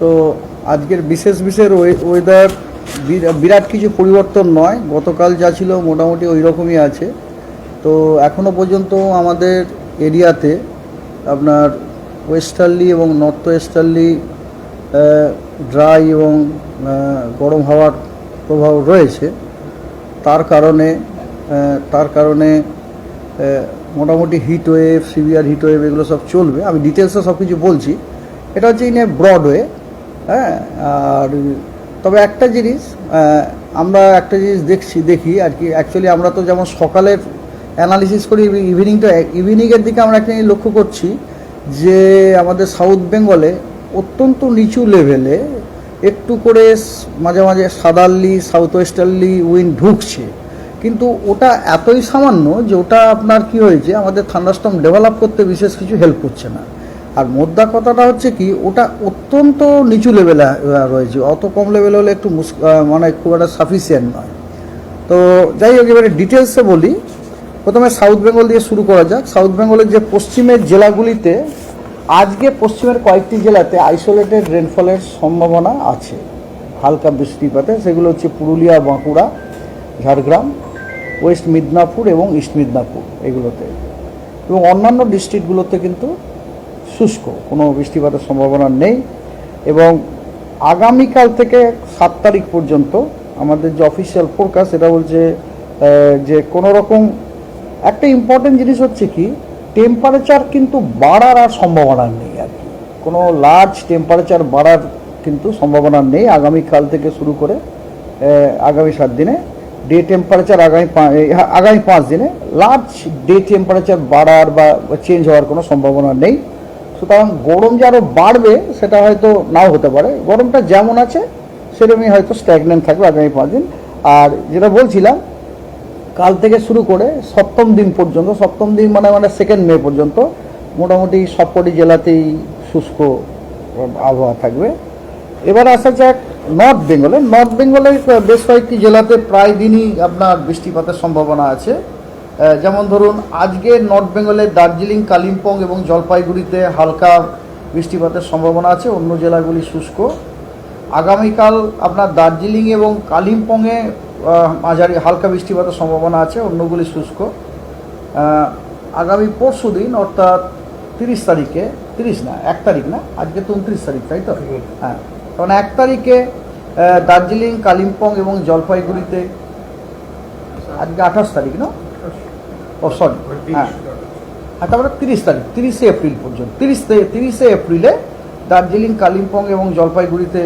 তো আজকের বিশেষ বিশেষ ওয়েদার বিরাট কিছু পরিবর্তন নয়। গতকাল যা ছিল মোটামুটি ওই রকমই আছে। তো এখনও পর্যন্ত আমাদের এরিয়াতে আপনার ওয়েস্টার্লি এবং নর্থ ওয়েস্টার্লি ড্রাই এবং গরম হাওয়ার প্রভাব রয়েছে। তার কারণে তার কারণে মোটামুটি heat wave severe heat wave এগুলো সব চলবে। আমি ডিটেলসে সব কিছু বলছি। এটা হচ্ছে ইন এ ব্রড ওয়ে হ্যাঁ আর তবে একটা জিনিস আমরা একটা জিনিস দেখছি, দেখি আর কি। অ্যাকচুয়ালি আমরা তো যেমন সকালের অ্যানালিসিস করি ইভিনিংটা ইভিনিংয়ের দিকে আমরা একটা জিনিস লক্ষ্য করছি যে আমাদের সাউথ বেঙ্গলে অত্যন্ত নিচু লেভেলে একটু করে মাঝে মাঝে সাদারলি সাউথ ওয়েস্টার্লি উইন্ড ঢুকছে। কিন্তু ওটা এতই সামান্য যে ওটা আপনার কি হয়েছে, আমাদের থান্ডারস্টম ডেভেলপ করতে বিশেষ কিছু হেল্প করছে না। আর মোদ্দা কথাটা হচ্ছে কি, ওটা অত্যন্ত নিচু লেভেলে রয়েছে। অত কম লেভেলে হলে একটু মানে খুব একটা সাফিসিয়েন্ট নয়। তো যাই হোক, এবারে ডিটেলসে বলি। প্রথমে সাউথ বেঙ্গল দিয়ে শুরু করা যাক। সাউথ বেঙ্গলের যে পশ্চিমের জেলাগুলিতে, আজকে পশ্চিমের কয়েকটি জেলাতে আইসোলেটেড রেনফলের সম্ভাবনা আছে। হালকা বৃষ্টিপাতে, সেগুলো হচ্ছে পুরুলিয়া, বাঁকুড়া, ঝাড়গ্রাম, ওয়েস্ট মিদনাপুর এবং ইস্ট মিদনাপুর এগুলোতে। এবং অন্যান্য ডিস্ট্রিক্টগুলোতে কিন্তু শুষ্ক, কোনো বৃষ্টিপাতের সম্ভাবনা নেই। এবং আগামীকাল থেকে সাত তারিখ পর্যন্ত আমাদের যে অফিসিয়াল ফোরকাস্ট সেটা বলছে যে কোনো রকম একটা ইম্পর্টেন্ট জিনিস হচ্ছে কি টেম্পারেচার কিন্তু বাড়ার আর সম্ভাবনা নেই আর কি। কোনো লার্জ টেম্পারেচার বাড়ার কিন্তু সম্ভাবনা নেই আগামীকাল থেকে শুরু করে আগামী সাত দিনে। ডে টেম্পারেচার আগামী আগামী পাঁচ দিনে। লার্জ ডে টেম্পারেচার বাড়ার বা চেঞ্জ হওয়ার কোনো সম্ভাবনা নেই। সুতরাং গরম যে আরও বাড়বে, সেটা হয়তো নাও হতে পারে। গরমটা যেমন আছে, সেরকমই হয়তো স্ট্যাগনেন্ট থাকবে আগামী পাঁচ দিন। আর যেটা বলছিলাম, কাল থেকে শুরু করে সপ্তম দিন পর্যন্ত, সপ্তম দিন মানে মানে সেকেন্ড মে পর্যন্ত মোটামুটি সবকটি জেলাতেই শুষ্ক আবহাওয়া থাকবে। এবার আসা যাক নর্থ বেঙ্গলে নর্থ বেঙ্গলে বেশ কয়েকটি জেলাতে প্রায় দিনই আপনার বৃষ্টিপাতের সম্ভাবনা আছে। যেমন ধরুন আজকে নর্থ বেঙ্গলের দার্জিলিং কালিম্পং এবং জলপাইগুড়িতে হালকা বৃষ্টিপাতের সম্ভাবনা আছে অন্য জেলাগুলি শুষ্ক। আগামীকাল আপনার দার্জিলিং এবং কালিম্পংয়ে মাঝারি হালকা বৃষ্টিপাতের সম্ভাবনা আছে অন্যগুলি শুষ্ক। আগামী পরশু দিন অর্থাৎ তিরিশ তারিখে তিরিশ না এক তারিখ না আজকে তো উনত্রিশ তারিখ তাই তো? হ্যাঁ কারণ এক তারিখে দার্জিলিং কালিম্পং এবং জলপাইগুড়িতে আজকে আঠাশ তারিখ না? ও সরি হ্যাঁ তারপরে তিরিশ তারিখ তিরিশে এপ্রিল পর্যন্ত তিরিশ তিরিশে এপ্রিলে দার্জিলিং কালিম্পং এবং জলপাইগুড়িতে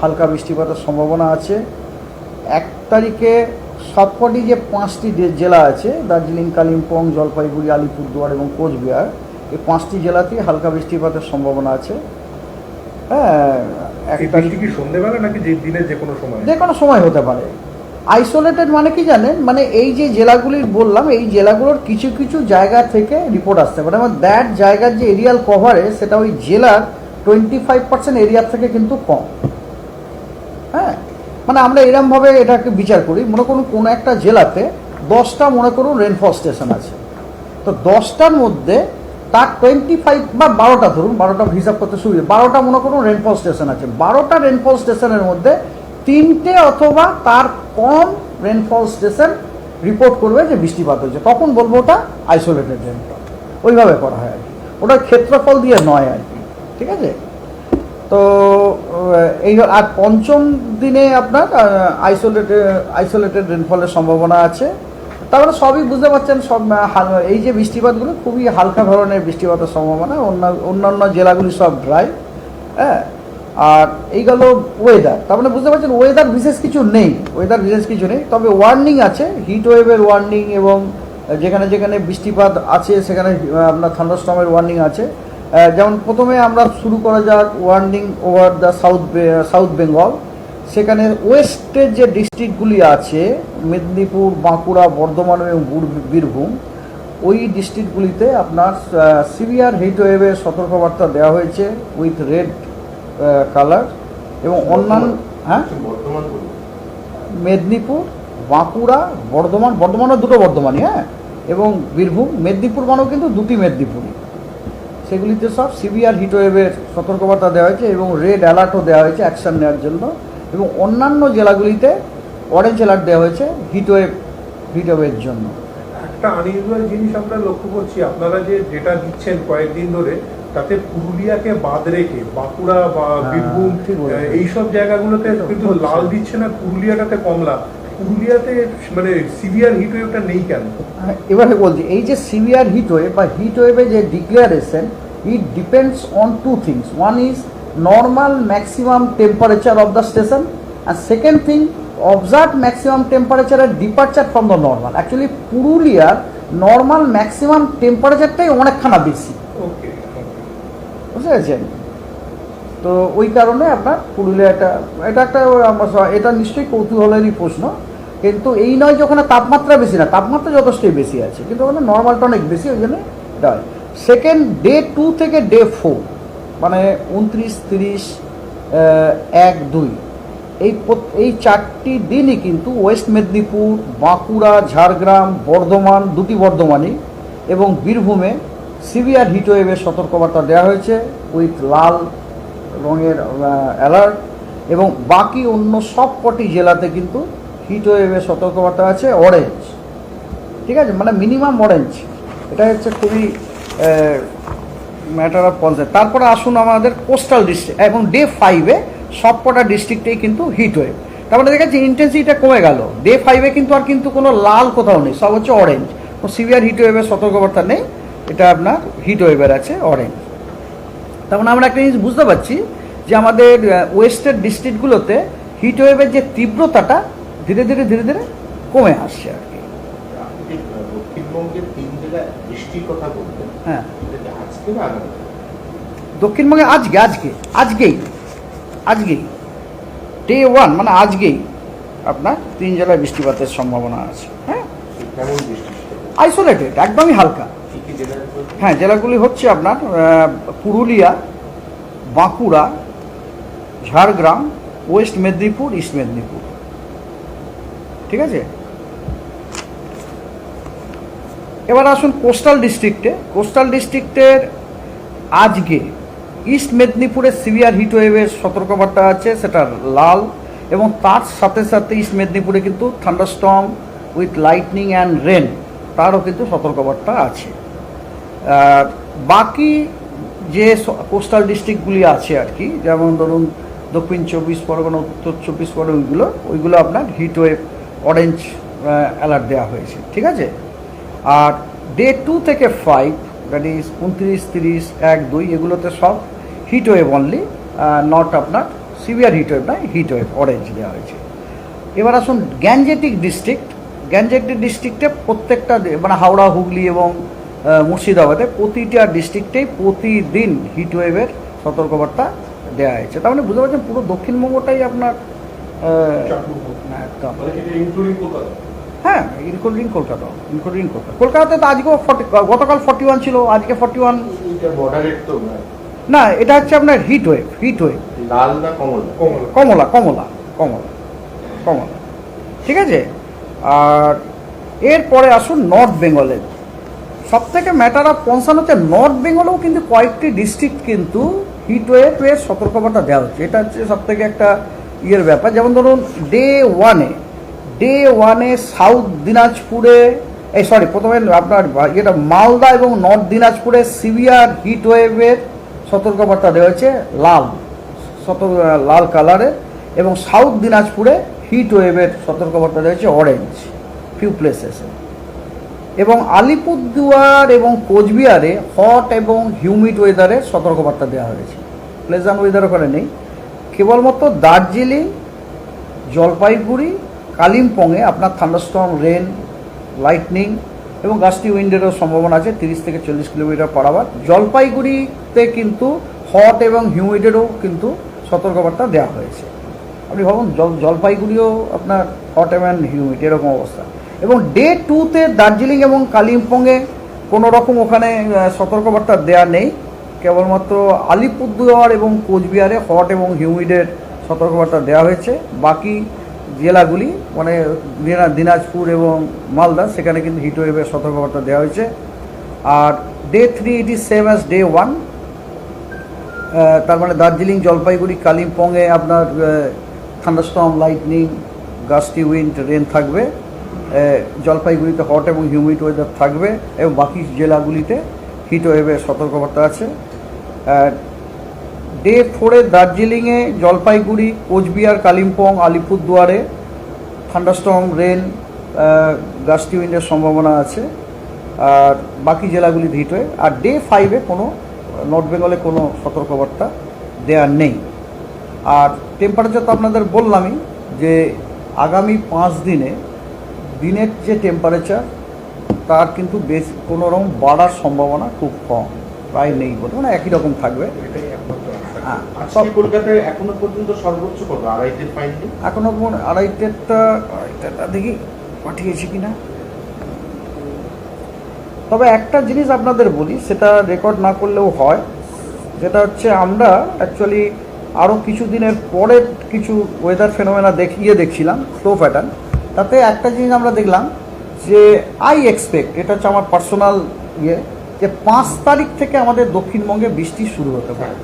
হালকা বৃষ্টিপাতের সম্ভাবনা আছে। এক তারিখে সবকটি যে পাঁচটি জেলা আছে দার্জিলিং কালিম্পং জলপাইগুড়ি আলিপুরদুয়ার এবং কোচবিহার এই পাঁচটি জেলাতেই হালকা বৃষ্টিপাতের সম্ভাবনা আছে। হ্যাঁ এক তারিখ কি সন্ধ্যেবেলা নাকি যে দিনের যে কোনো সময়? যে কোনো সময় হতে পারে। আইসোলেটেড মানে কি জানেন? মানে এই যে জেলাগুলির বললাম, এই জেলাগুলোর কিছু কিছু জায়গা থেকে রিপোর্ট আসতে পারে মানে দ্যাট জায়গার যে এরিয়াল কভারেজ সেটা ওই জেলার টোয়েন্টি ফাইভ পার্সেন্ট এরিয়ার থেকে কিন্তু কম। হ্যাঁ? মানে আমরা এরমভাবে এটাকে বিচার করি। মনে করুন কোনো একটা জেলাতে দশটা মনে করুন রেনফল স্টেশন আছে। তো দশটার মধ্যে তার টোয়েন্টি ফাইভ বা বারোটা ধরুন, বারোটা হিসাব করতে সুবিধা। বারোটা মনে করুন রেনফল স্টেশন আছে। বারোটা রেনফল স্টেশনের মধ্যে তিনটে অথবা তার কম রেনফল স্টেশন রিপোর্ট করবে যে বৃষ্টিপাত হয়েছে। তখন বলব ওটা আইসোলেটেড রেনফল ওইভাবে করা হয় আর কি। ওটা ক্ষেত্রফল দিয়ে নয় আর কি। ঠিক আছে? তো এই আর পঞ্চম দিনে আপনার আইসোলেটেড আইসোলেটেড রেনফলের সম্ভাবনা আছে। তারপরে সবই বুঝতে পারছেন, সব এই যে বৃষ্টিপাতগুলো খুবই হালকা ধরনের বৃষ্টিপাতের সম্ভাবনা। অন্য অন্যান্য জেলাগুলি সব ড্রাই হ্যাঁ? আর এই গেল ওয়েদার তার মানে বুঝতে পারছেন ওয়েদার বিশেষ কিছু নেই। ওয়েদার বিশেষ কিছু নেই। তবে ওয়ার্নিং আছে হিট ওয়েভের ওয়ার্নিং এবং যেখানে যেখানে বৃষ্টিপাত আছে, সেখানে আপনার থান্ডারস্টর্মের ওয়ার্নিং আছে। যেমন প্রথমে আমরা শুরু করা যাক warning over the south south Bengal সেখানে ওয়েস্টের যে ডিস্ট্রিক্টগুলি আছে, মেদিনীপুর, বাঁকুড়া, বর্ধমান এবং বুর- বীরভূম, ওই ডিস্ট্রিক্টগুলিতে আপনার সিভিয়ার হিট ওয়েভের সতর্কবার্তা দেওয়া হয়েছে উইথ রেড কালার এবং অন্যান্য হ্যাঁ? বর্তমান মেদিনীপুর বাঁকুড়া বর্ধমান বর্ধমানের দুটো বর্ধমানই হ্যাঁ? এবং বীরভূম মেদিনীপুর মানেও কিন্তু দুটি মেদিনীপুরই। সেগুলিতে সব সিভিয়ার হিটওয়েভের সতর্কবার্তা দেওয়া হয়েছে এবং রেড অ্যালার্টও দেওয়া হয়েছে অ্যাকশন নেওয়ার জন্য। এবং অন্যান্য জেলাগুলিতে অরেঞ্জ অ্যালার্ট দেওয়া হয়েছে হিটওয়েভ হিটওয়েভের জন্য। একটা আনইউজুয়াল জিনিস আমরা লক্ষ্য করছি। আপনারা যে যেটা দিচ্ছেন কয়েকদিন ধরে তাতে পুরুলিয়াকে বাদ রেখে বাঁকুড়া বা হ্যাঁ, বীরভূম বলেছেন। আহ, এইসব জায়গাগুলোতে কিন্তু লাল দিচ্ছে না পুরুলিয়াটাতে কমলা। পুরুলিয়াতে মানে সিভিয়ার হিট ওয়েভটা নেই কেন? হ্যাঁ, এবারে বলছি এই যে সিভিয়ার হিট ওয়েভ বা হিট ওয়েভে যে declaration it depends on two things one is normal maximum temperature of the station R second thing observe maximum টেম্পারেচারের departure from the normal actually পুরুলিয়ার নর্মাল ম্যাক্সিমাম টেম্পারেচারটাই অনেকখানা বেশি। ওকে পেরেছেন তো ওই কারণে আপনার পুরুলিয়া এটা এটা একটা এটা নিশ্চয়ই কৌতূহলেরই প্রশ্ন। কিন্তু এই নয় যে ওখানে তাপমাত্রা বেশি না, তাপমাত্রা যথেষ্টই বেশি আছে। কিন্তু ওখানে নর্মালটা অনেক বেশি, ওই জন্য এটা সেকেন্ড ডে টু থেকে ডে ফোর মানে উনত্রিশ, তিরিশ এক, দুই, এই এই চারটি দিনই কিন্তু ওয়েস্ট মেদিনীপুর, বাঁকুড়া, ঝাড়গ্রাম, বর্ধমান, দুটি বর্ধমানই এবং বীরভূমে সিভিয়ার হিটওয়েভের সতর্কবার্তা দেওয়া হয়েছে উইথ লাল রঙের অ্যালার্ট এবং বাকি অন্য সব কটি জেলাতে কিন্তু হিটওয়েভের সতর্কবার্তা আছে অরেঞ্জ ঠিক আছে? মানে মিনিমাম অরেঞ্জ এটা হচ্ছে খুবই ম্যাটার অফ কনসেপ্ট তারপরে আসুন আমাদের কোস্টাল ডিস্ট্রিক্ট এবং ডে ফাইভে সব কটা ডিস্ট্রিক্টেই কিন্তু হিট ওয়েভ। তারপরে দেখা যাচ্ছে ইন্টেন্সিটিটা কমে গেল। ডে ফাইভে কিন্তু আর কিন্তু কোনো লাল কোথাও নেই, সব হচ্ছে অরেঞ্জ সিভিয়ার হিট ওয়েভের সতর্কবার্তা নেই। এটা আপনার হিট ওয়েভের আছে অরেঞ্জ তার মানে আমরা একটা জিনিস বুঝতে পারছি যে আমাদের ওয়েস্টের ডিস্ট্রিক্টগুলোতে হিট ওয়েভের যে তীব্রতাটা ধীরে ধীরে ধীরে ধীরে কমে আসছে আর কি। হ্যাঁ। দক্ষিণবঙ্গে আজকে আজকে আজকেই আজকেই। ডে ওয়ান মানে আজকেই আপনার তিন জেলায় বৃষ্টিপাতের সম্ভাবনা আছে হ্যাঁ? আইসোলেটেড একদমই হালকা? হ্যাঁ জেলাগুলি হচ্ছে আপনার পুরুলিয়া, বাঁকুড়া, ঝাড়গ্রাম, ওয়েস্ট মেদিনীপুর, ইস্ট মেদিনীপুর। ঠিক আছে? এবার আসুন কোস্টাল ডিস্ট্রিক্টে। কোস্টাল ডিস্ট্রিক্টের আজকে ইস্ট মেদিনীপুরের সিভিয়ার হিটওয়েভের সতর্কবার্তা আছে, সেটা লাল। এবং তার সাথে সাথে ইস্ট মেদিনীপুরে কিন্তু thunderstorm with lightning and rain, তারও কিন্তু সতর্কবার্তা আছে। বাকি যে কোস্টাল ডিস্ট্রিক্টগুলি আছে আর কি, যেমন ধরুন দক্ষিণ চব্বিশ পরগনা, উত্তর চব্বিশ পরগনা, ওইগুলো ওইগুলো আপনার হিট ওয়েভ অরেঞ্জ অ্যালার্ট দেওয়া হয়েছে, ঠিক আছে? আর ডে টু থেকে ফাইভ দ্যাট ইজ উনত্রিশ, তিরিশ, এক, দুই, এগুলোতে সব হিট ওয়েভ অনলি নট আপনার সিভিয়ার হিট ওয়েভ নয় হিট ওয়েভ অরেঞ্জ দেওয়া হয়েছে। এবার আসুন গ্যাঞ্জেটিক ডিস্ট্রিক্ট গ্যাঞ্জেটিক ডিস্ট্রিক্টে প্রত্যেকটা মানে হাওড়া, হুগলি এবং মুর্শিদাবাদে প্রতিটা ডিস্ট্রিক্টেই প্রতিদিন হিট ওয়েভের সতর্কবার্তা দেওয়া হয়েছে। তার মানে বুঝতে পারছেন পুরো দক্ষিণবঙ্গটাই আপনার একদম। হ্যাঁ ইনক্লুডিং কলকাতা ইনক্লুডিং কলকাতা। কলকাতাতে তো আজকেও ফর্টি গতকাল ফর্টি ওয়ান ছিল আজকে ফর্টি ওয়ান না? এটা হচ্ছে আপনার হিট ওয়েভ হিট ওয়েভ লাল না কমলা? কমলা কমলা কমলা কমলা ঠিক আছে? আর এরপরে আসুন নর্থ বেঙ্গলের সব থেকে ম্যাটার অফ কনসার্ন হচ্ছে নর্থ বেঙ্গলেও কিন্তু কয়েকটি ডিস্ট্রিক্ট কিন্তু হিট ওয়েভের সতর্কবার্তা দেওয়া হচ্ছে। এটা হচ্ছে সব থেকে একটা ইয়ের ব্যাপার। যেমন ধরুন ডে ওয়ানে ডে ওয়ানে সাউথ দিনাজপুরে এই সরি প্রথমে আপনার এটা মালদা এবং নর্থ দিনাজপুরে সিভিয়ার হিট ওয়েভের সতর্কবার্তা দেওয়া হয়েছে লাল সতর্ক লাল কালারের এবং সাউথ দিনাজপুরে হিট ওয়েভের সতর্কবার্তা দেওয়া হয়েছে অরেঞ্জ ফিউ প্লেসেসে এবং আলিপুরদুয়ার এবং কোচবিহারে হট এবং হিউমিড ওয়েদারের সতর্কবার্তা দেওয়া হয়েছে। প্লেজান্ট ওয়েদার ওখানে নেই। কেবলমাত্র দার্জিলিং, জলপাইগুড়ি, কালিম্পংয়ে আপনার থান্ডারস্টর্ম, রেন, লাইটনিং এবং গাছটি উইন্ডেরও সম্ভাবনা আছে, তিরিশ থেকে চল্লিশ কিলোমিটার পার আওয়ার। জলপাইগুড়িতে কিন্তু হট এবং হিউমিডেরও কিন্তু সতর্কবার্তা দেওয়া হয়েছে। আপনি ভাবুন, জল জলপাইগুড়িও আপনার হট এবং হিউমিড, এরকম অবস্থা। এবং ডে টুতে দার্জিলিং এবং কালিম্পংয়ে কোনো রকম ওখানে সতর্কবার্তা দেওয়া নেই। কেবলমাত্র আলিপুরদুয়ার এবং কোচবিহারে হট এবং হিউমিডের সতর্কবার্তা দেওয়া হয়েছে। বাকি জেলাগুলি মানে দিনা- দিনাজপুর এবং মালদা, সেখানে কিন্তু হিটওয়েভের সতর্কবার্তা দেওয়া হয়েছে। আর day three it is same as day one তার মানে দার্জিলিং, জলপাইগুড়ি, কালিম্পংয়ে আপনার thunderstorm lightning gusty wind rain থাকবে। জলপাইগুড়িতে হট এবং হিউমিড ওয়েদার থাকবে এবং বাকি জেলাগুলিতে হিট ওয়েভের সতর্কবার্তা আছে। ডে ফোরে দার্জিলিংয়ে জলপাইগুড়ি, কোচবিহার, কালিম্পং, আলিপুরদুয়ারে থান্ডারস্টর্ম রেন গাস্টি উইন্ডের সম্ভাবনা আছে। আর বাকি জেলাগুলি হিট ওয়েভ আর ডে ফাইভে কোনো নর্থ বেঙ্গলে কোনো সতর্কবার্তা দেওয়ার নেই। আর টেম্পারেচার তো আপনাদের বললামই যে আগামী পাঁচ দিনে দিনের যে টেম্পারেচার তার কিন্তু বেশ কোনো রকম বাড়ার সম্ভাবনা খুব কম। প্রায় নেই বলে মানে একই রকম থাকবে। হ্যাঁ আজকে কলকাতায় এখনও পর্যন্ত সর্বোচ্চ কত? আড়াইতে পাইনি এখনও আড়াইটেরটা আড়াইটেরটা দেখি পাঠিয়েছি কিনা। তবে একটা জিনিস আপনাদের বলি সেটা রেকর্ড না করলেও হয়। যেটা হচ্ছে আমরা অ্যাকচুয়ালি আরও কিছু দিনের পরের কিছু ওয়েদার ফেনোমেনা দেখিয়ে দেখছিলাম স্লো প্যাটার্ন তাতে একটা জিনিস আমরা দেখলাম যে আই এক্সপেক্ট এটা হচ্ছে আমার পার্সোনাল ইয়ে যে পাঁচ তারিখ থেকে আমাদের দক্ষিণবঙ্গে বৃষ্টি শুরু হতে পারে।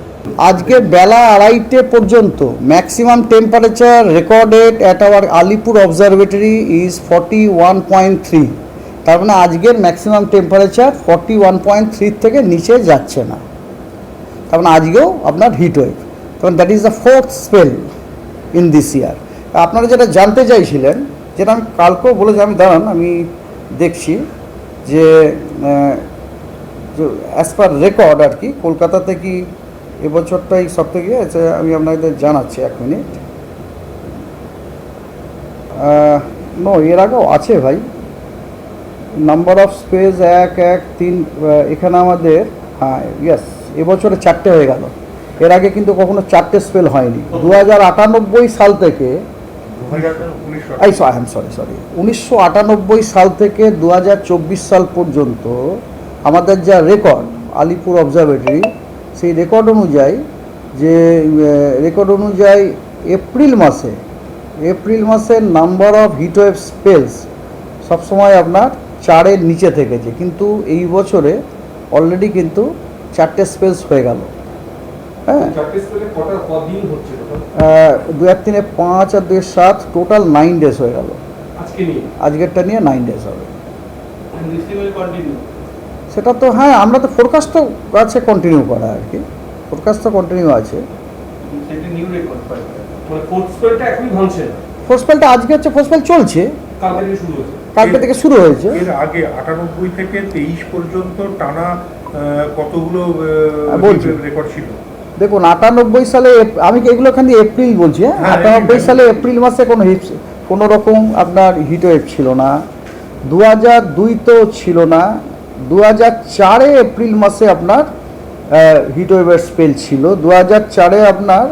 আজকে বেলা আড়াইটে পর্যন্ত maximum temperature recorded at our Alipur observatory is forty one point three তার মানে আজকের maximum temperature forty one point three থেকে নিচে যাচ্ছে না। তার মানে আজকেও আপনার হিট ওয়েভ তখন that is the fourth spell in this year আপনারা যেটা জানতে চাইছিলেন যেটা আমি কালকেও বলে যে আমি দাঁড়ান আমি দেখছি যে অ্যাজ পার রেকর্ড আর কি কলকাতাতে কি এবছরটাই সব থেকে আছে আমি আপনাদের জানাচ্ছি এক মিনিট। নো এর আগেও আছে ভাই। নাম্বার অফ স্পেস এক এক তিন এখানে আমাদের হ্যাঁ ইয়াস এবছরে চারটে হয়ে গেল। এর আগে কিন্তু কখনো চারটে স্পেল হয়নি। দু হাজার আটানব্বই সাল থেকে সরি সরি উনিশশো আটানব্বই সাল থেকে দু হাজার চব্বিশ সাল পর্যন্ত আমাদের যা রেকর্ড আলিপুর অবজারভেটরি সেই রেকর্ড অনুযায়ী যে রেকর্ড অনুযায়ী এপ্রিল মাসে, এপ্রিল মাসের নাম্বার অফ হিটওয়েভ স্পেলস সবসময় আপনার চারের নিচে থেকেছে। কিন্তু এই বছরে অলরেডি কিন্তু চারটে স্পেলস হয়ে গেল। হ্যাঁ। দু এক তিনে পাঁচ আর দুই সাত টোটাল নাইন ডেজ হয়ে গেল। আজকেরটা নিয়ে নাইন ডেজ হবে। কন্টিনিউ সেটা তো হ্যাঁ আমরা তো ফোরকাস্ট তো আছে কন্টিনিউ করা আর কি। ফোরকাস্ট তো কন্টিনিউ আছে। সেটা নিউ রেকর্ড পাই। মানে ফোর্সপেলটা আজকে হচ্ছে ফোর্সপেল চলছে। কালকে থেকে শুরু হয়েছে। কালকে থেকে শুরু এর আগে আটানব্বই থেকে তেইশ পর্যন্ত টানা কতগুলো রেকর্ড ছিল? দেখুন আটানব্বই সালে আমি কি এগুলো খালি এপ্রিল বলছি হ্যাঁ? হ্যাঁ, আটানব্বই সালে এপ্রিল মাসে কোনো হিট কোনো রকম আপনার হিট ওয়েভ ছিল না। দু হাজার দুই তো ছিল না। দু হাজার চারে এপ্রিল মাসে আপনার হিট ওয়েভের স্পেল ছিল। দু হাজার চারে আপনার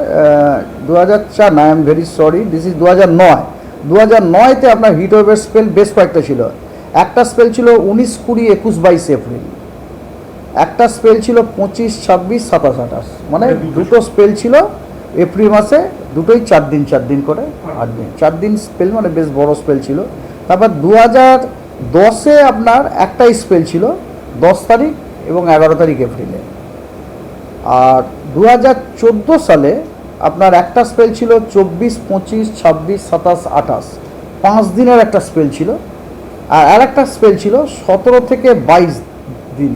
দু হাজার চার না I am very sorry this is দু হাজার নয়। দু হাজার নয়তে আপনার হিট ওয়েভের স্পেল বেশ কয়েকটা ছিল। একটা স্পেল ছিল উনিশ কুড়ি একুশ বাইশ এপ্রিল। একটা স্পেল ছিল পঁচিশ ছাব্বিশ সাতাশ আঠাশ। মানে দুটো স্পেল ছিল এপ্রিল মাসে দুটোই চার দিন চার দিন করে আট দিন। চার দিন স্পেল মানে বেশ বড় স্পেল ছিল। তারপর দু হাজার দশে আপনার একটাই স্পেল ছিল দশ তারিখ এবং এগারো তারিখ এপ্রিলে। আর দু হাজার চোদ্দ সালে আপনার একটা স্পেল ছিল চব্বিশ পঁচিশ ছাব্বিশ সাতাশ আঠাশ। পাঁচ দিনের একটা স্পেল ছিল। আর আর একটা স্পেল ছিল সতেরো থেকে বাইশ দিন।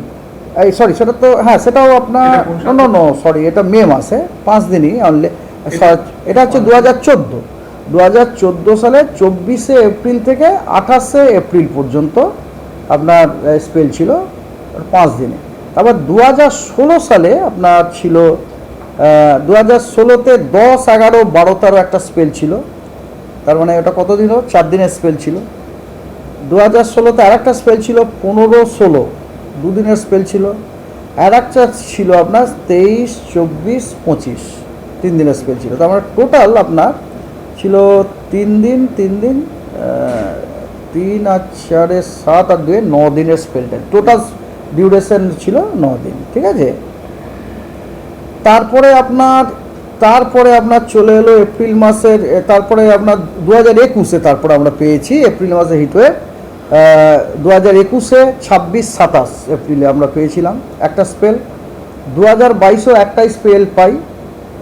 এই সরি সেটা তো হ্যাঁ সেটাও আপনার নো নো সরি এটা মে মাসে পাঁচ দিনই অনলি এটা হচ্ছে দু হাজার চোদ্দ। দু হাজার চোদ্দ সালে চব্বিশে এপ্রিল থেকে আঠাশে এপ্রিল পর্যন্ত আপনার স্পেল ছিল পাঁচ দিনে। তারপর দু হাজার ষোলো সালে আপনার ছিল দু হাজার ষোলোতে দশ এগারো বারো তেরো একটা স্পেল ছিল। তার মানে ওটা কতদিন হলো? চার দিনের স্পেল ছিল। দু হাজার ষোলোতে আর একটা স্পেল ছিল পনেরো ষোলো। দুদিনের স্পেল ছিল। আর একটা ছিল আপনার তেইশ, চব্বিশ, পঁচিশ। তিন দিনের স্পেল ছিল। তার মানে টোটাল আপনার ছিল তিন দিন তিন দিন তিন আর চারে সাত আর দুয়ে ন দিনের স্পেলটা টোটাল ডিউরেশন ছিল ন দিন, ঠিক আছে? তারপরে আপনার তারপরে আপনার চলে এলো এপ্রিল মাসের তারপরে আপনার দু হাজার একুশে তারপরে আমরা পেয়েছি এপ্রিল মাসে হিটওয়ে দু হাজার একুশে ছাব্বিশ সাতাশ এপ্রিলে আমরা পেয়েছিলাম একটা স্পেল দু হাজার বাইশেও একটাই স্পেল পাই,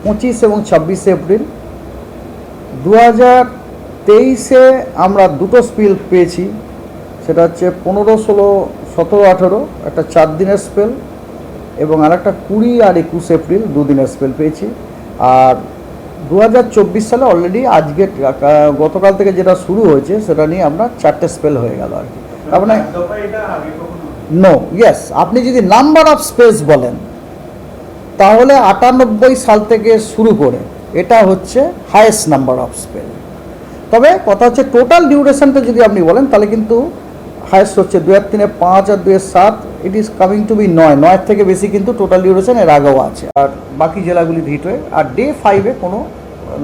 পঁচিশ এবং ছাব্বিশে এপ্রিল। দু হাজার তেইশে আমরা দুটো স্পেল পেয়েছি, সেটা হচ্ছে পনেরো, ষোলো, সতেরো, আঠেরো, একটা চার দিনের স্পেল এবং আর একটা কুড়ি আর একুশ এপ্রিল দুদিনের স্পেল পেয়েছি। আর দু হাজার চব্বিশ সালে অলরেডি আজকে গতকাল থেকে যেটা শুরু হয়েছে, সেটা নিয়ে আমরা চারটে স্পেল হয়ে গেল আর কি। কখনো নো ইয়েস আপনি যদি নাম্বার অফ স্পেস বলেন, তাহলে আটানব্বই সাল থেকে শুরু করে এটা হচ্ছে হায়েস্ট নাম্বার অফ স্পেল তবে কথা হচ্ছে টোটাল ডিউরেশনটা যদি আপনি বলেন, তাহলে কিন্তু হায়েস্ট হচ্ছে দু হাজার তিনে পাঁচ আর দু হাজার সাত। It is coming to be নয়। নয়ের থেকে বেশি কিন্তু টোটাল ডিউরেশন এর আগেও আছে। আর বাকি জেলাগুলি হিট হয়ে আর ডে ফাইভে কোনো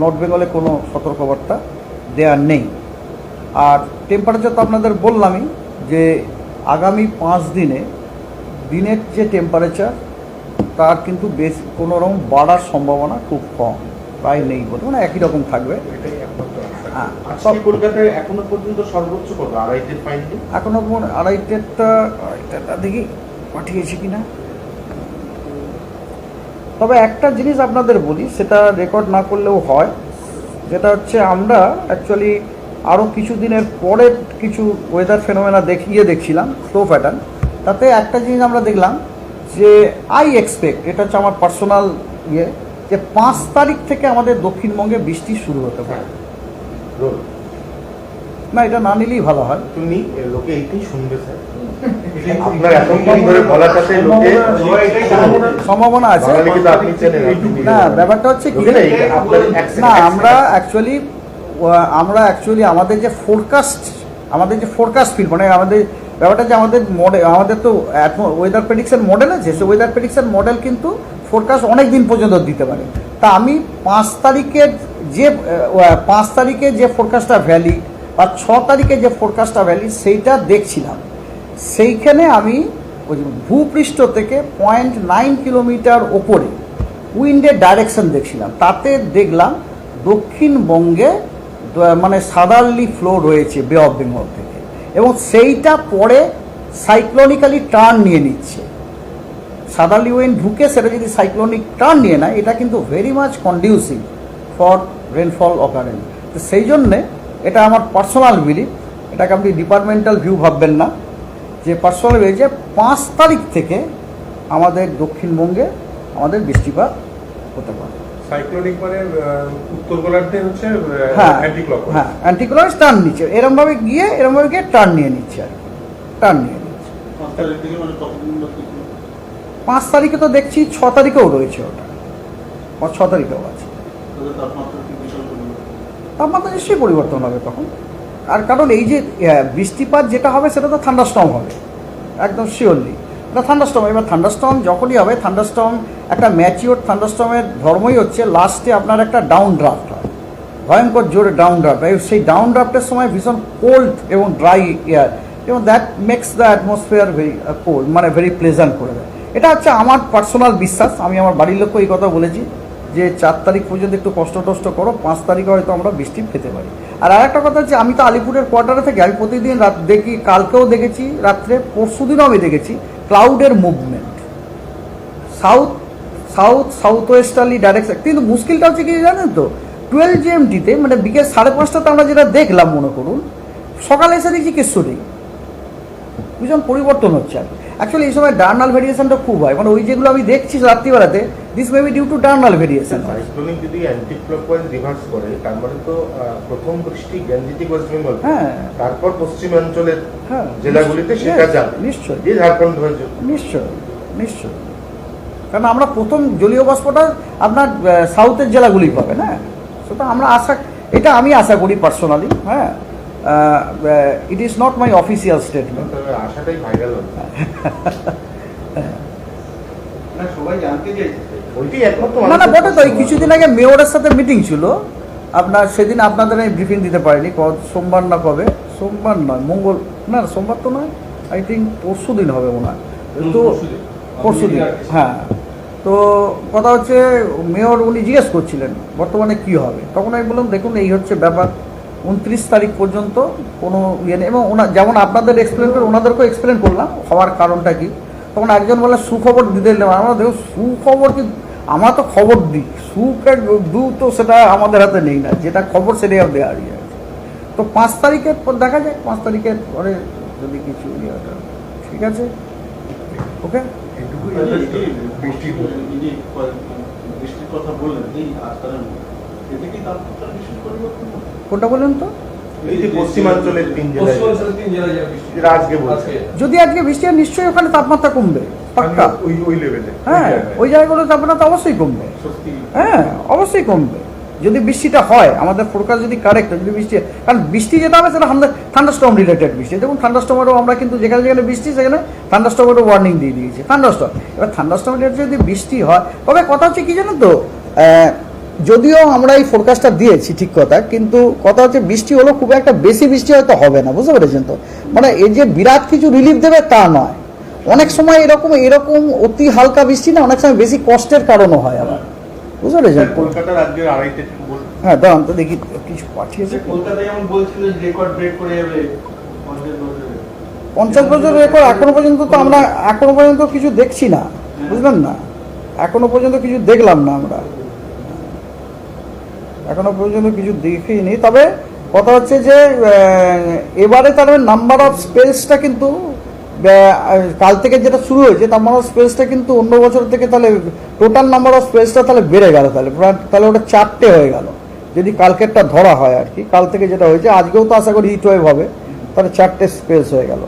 নর্থ বেঙ্গলে কোনো সতর্কবার্তা দেওয়া নেই। আর টেম্পারেচার তো আপনাদের বললামই যে আগামী পাঁচ দিনে দিনের যে টেম্পারেচার তার কিন্তু বেশ কোনো রকম বাড়ার সম্ভাবনা খুব কম। প্রায় নেই বলতে মানে একই রকম থাকবে। এটাই একমাত্র। আজকে কলকাতায় এখনও পর্যন্ত সর্বোচ্চ কত? আড়াইটের পাইনি? এখনও কোন আড়াইটেরটা আড়াইটেরটা দেখি পাঠিয়েছি কিনা। তবে একটা জিনিস আপনাদের বলি সেটা রেকর্ড না করলেও হয়। যেটা হচ্ছে আমরা অ্যাকচুয়ালি আরও কিছু দিনের পরে কিছু ওয়েদার ফেনোমেনা দেখিয়ে দেখছিলাম স্লো প্যাটার্ন তাতে একটা জিনিস আমরা দেখলাম যে আই এক্সপেক্ট এটা হচ্ছে আমার পার্সোনাল ইয়ে যে পাঁচ তারিখ থেকে আমাদের দক্ষিণবঙ্গে বৃষ্টি শুরু হতে পারে। রোল। না এটা না নিলেই ভালো হয়। তুমি লোকে এইটাই শুনবে স্যার। সম্ভাবনা আছে। না ব্যাপারটা হচ্ছে কি? না, আমরা অ্যাকচুয়ালি আমরা অ্যাকচুয়ালি আমাদের যে ফোরকাস্ট আমাদের যে ফোরকাস্ট ফিল মানে আমাদের ব্যাপারটা যে আমাদের মডেল আমাদের তো ওয়েদার প্রেডিকশন মডেল আছে সে ওয়েদার প্রেডিকশন মডেল কিন্তু ফোরকাস্ট অনেক দিন পর্যন্ত দিতে পারে। তা আমি পাঁচ তারিখের যে পাঁচ তারিখে যে ফোরকাস্টটা ভ্যালি বা ছ তারিখে যে ফোরকাস্টটা ভ্যালি সেইটা দেখছিলাম। সেইখানে আমি ওই ভূপৃষ্ঠ থেকে পয়েন্ট নাইন কিলোমিটার ওপরে উইন্ডের ডাইরেকশন দেখছিলাম। তাতে দেখলাম দক্ষিণবঙ্গে মানে সাদারলি ফ্লো রয়েছে বে অফ বেঙ্গল থেকে এবং সেইটা পরে সাইক্লোনিক্যালি টার্ন নিয়ে নিচ্ছে। সাদারলি উইন্ড ঢুকে সেটা যদি সাইক্লোনিক টার্ন নিয়ে নেয়, এটা কিন্তু very much conducive for rainfall occurrence তো সেই জন্যে এটা আমার পার্সোনাল বিলিভ এটাকে আপনি ডিপার্টমেন্টাল ভিউ ভাববেন না। যে পার্সোনাল ভিউ যে পাঁচ তারিখ থেকে আমাদের দক্ষিণবঙ্গে আমাদের বৃষ্টিপাত হতে পারে। সাইক্লোনিক মানে উত্তর গোলার্ধে হচ্ছে হ্যাঁ অ্যান্টি হ্যাঁ টার্ন নিচ্ছে। এরমভাবে গিয়ে এরমভাবে গিয়ে টার্ন নিয়ে নিচ্ছে আর টার্ন নিয়ে নিচ্ছে। পাঁচ তারিখে তো দেখছি ছ তারিখেও রয়েছে ওটা। ছ তারিখেও আছে। তাপমাত্রা নিশ্চয়ই পরিবর্তন হবে তখন। আর কারণ এই যে বৃষ্টিপাত যেটা হবে, সেটা তো থান্ডারস্টর্ম হবে। একদম শিওরলি এটা থান্ডারস্টর্ম এবার থান্ডারস্টর্ম যখনই হবে থান্ডারস্টর্ম একটা ম্যাচিওর থান্ডারস্টর্মের ধর্মই হচ্ছে লাস্টে আপনার একটা ডাউন ড্রাফট হয়। ভয়ঙ্কর জোরে ডাউন ড্রাফট সেই ডাউন ড্রাফটের সময় ভীষণ কোল্ড এবং ড্রাই এয়ার এবং that makes the atmosphere very cold মানে ভেরি প্লেজেন্ট করে দেয়। এটা হচ্ছে আমার পার্সোনাল বিশ্বাস, আমি আমার বাড়ির লোককে এই কথা বলেছি। যে চার তারিখ পর্যন্ত একটু কষ্ট টষ্ট করো, পাঁচ তারিখে হয়তো আমরা বৃষ্টি পেতে পারি। আর আরেকটা কথা হচ্ছে, আমি তো আলিপুরের কোয়ার্টারে থেকে, আমি প্রতিদিন রাত দেখি, কালকেও দেখেছি, রাত্রে পরশুদিনও আমি দেখেছি ক্লাউডের movement south south south westerly direction কিন্তু মুশকিলটা হচ্ছে কি জানেন তো টুয়েলভ জিএমটিতে মানে বিকেল সাড়ে পাঁচটাতে আমরা যেটা দেখলাম, মনে করুন, সকালে এসে দেখছি কিচ্ছু নেই ভীষণ পরিবর্তন হচ্ছে আর অ্যাকচুয়ালি এই সময় ডার্নাল ভেরিয়েশনটা খুব হয়। মানে ওই যেগুলো আমি দেখছি রাত্রিবেলাতে this may be due to diurnal variation হয় সাইক্লোনিক যদি অ্যান্টি ক্লকওয়াইজ রিভার্স করে তার মানে তো প্রথম বৃষ্টি গ্যাঞ্জিটিক ওয়েস্ট বেঙ্গল হ্যাঁ। তারপর পশ্চিমাঞ্চলের হ্যাঁ জেলাগুলিতে সেটা যাবে। নিশ্চয়ই যে ঝাড়খণ্ড হয়ে। নিশ্চয় নিশ্চয়। কারণ আমরা প্রথম জলীয় বাষ্পটা আপনার সাউথের জেলাগুলি পাবে না সেটা আমরা আশা এটা আমি আশা করি পার্সোনালি হ্যাঁ। It is not my official statement তবে আশাটাই ভাইরাল না সবাই জানতে না না বটে তো কিছুদিন আগে মেয়রের সাথে মিটিং ছিল। আপনার সেদিন আপনাদের আমি ব্রিফিং দিতে পারিনি সোমবার না কবে? সোমবার নয় মঙ্গল না না, সোমবার তো নয় আই থিঙ্ক পরশু দিন হবে মনে হয়। তো পরশু দিন। হ্যাঁ। তো কথা হচ্ছে মেয়র উনি জিজ্ঞেস করছিলেন বর্তমানে কি হবে? তখন আমি বললাম দেখুন এই হচ্ছে ব্যাপার। উনত্রিশ তারিখ পর্যন্ত কোনো ইয়ে নেই। এবং ওনা যেমন আপনাদের এক্সপ্লেন করে ওনাদেরকেও এক্সপ্লেন করলাম হওয়ার কারণটা কি? তখন একজন বলে সুখবর দিতে এলাম আমরা দেখো সুখবর কি আমরা তো খবর দিই। সুখ আর দু তো সেটা আমাদের হাতে নেই না যেটা খবর সেটাই দেওয়া হারিয়ে আছে তো পাঁচ তারিখের পর দেখা যায় পাঁচ তারিখের পরে যদি কিছু ইয়ে হয়, ঠিক আছে? ওকে বৃষ্টির কথা বললেন কোনটা বললেন তো? এই যে পশ্চিমাঞ্চলের তিন জেলায়। পশ্চিমাঞ্চলের তিন জেলায় যা বৃষ্টি যেটা আজকে বলছে। আজকে। যদি আজকে বৃষ্টি হয় নিশ্চয়ই ওখানে তাপমাত্রা কমবে পাক্কা। ওই ওই লেভেলে হ্যাঁ ওই জায়গাগুলো তাপমাত্রা অবশ্যই কমবে। হ্যাঁ অবশ্যই কমবে। যদি বৃষ্টিটা হয় আমাদের ফোরকাস্ট যদি কারেক্ট যদি বৃষ্টি হয়, কারণ বৃষ্টি যেটা হবে সেটা থান্ডারস্টর্ম রিলেটেড বৃষ্টি। দেখুন থান্ডারস্টর্মেরও আমরা কিন্তু যেখানে যেখানে বৃষ্টি সেখানে থান্ডারস্টর্মেরও ওয়ার্নিং দিয়ে দিয়েছি। থান্ডারস্টর্ম এবার থান্ডারস্টর্ম রিলেটেড যদি বৃষ্টি হয় তবে কথা হচ্ছে কি জানো তো? যদিও আমরা এই ফোরকাস্টটা দিয়েছি ঠিক কথা কিন্তু কথা হচ্ছে বৃষ্টি হলো খুব একটা বেশি বৃষ্টি হয়তো হবে না বুঝতে পেরেছেন তো? মানে এই যে বিরাট কিছু রিলিফ দেবে তা নয়। অনেক সময় এরকম এরকম অতি হালকা বৃষ্টি না অনেক সময় বেশি কষ্টের কারণও হয় আবার। বুঝতে পেরেছেন কলকাতা রাজ্যের আড়াইটে হ্যাঁ দাঁড়ান তো দেখি কিছু পাঠিয়েছে যে যেমন বলছিল রেকর্ড ব্রেক করে যাবে পঞ্চাশ বছরে পঞ্চাশ বছর রেকর্ড এখনও পর্যন্ত তো আমরা এখনও পর্যন্ত কিছু দেখছি না বুঝলেন না? এখনও পর্যন্ত কিছু দেখলাম না আমরা। এখনও পর্যন্ত কিছু দেখিনি। তবে কথা হচ্ছে যে এবারে তার নাম্বার অফ স্পেসটা কিন্তু কাল থেকে যেটা শুরু হয়েছে নাম্বার অফ স্পেসটা কিন্তু অন্য বছর থেকে তাহলে টোটাল নাম্বার অফ স্পেসটা তাহলে বেড়ে গেল তাহলে। তাহলে ওটা চারটে হয়ে গেল। যদি কালকেরটা ধরা হয় আর কি, কাল থেকে যেটা হয়েছে, আজকেও তো আশা করি হিট ওয়েভ হবে, তাহলে চারটে স্পেস হয়ে গেল।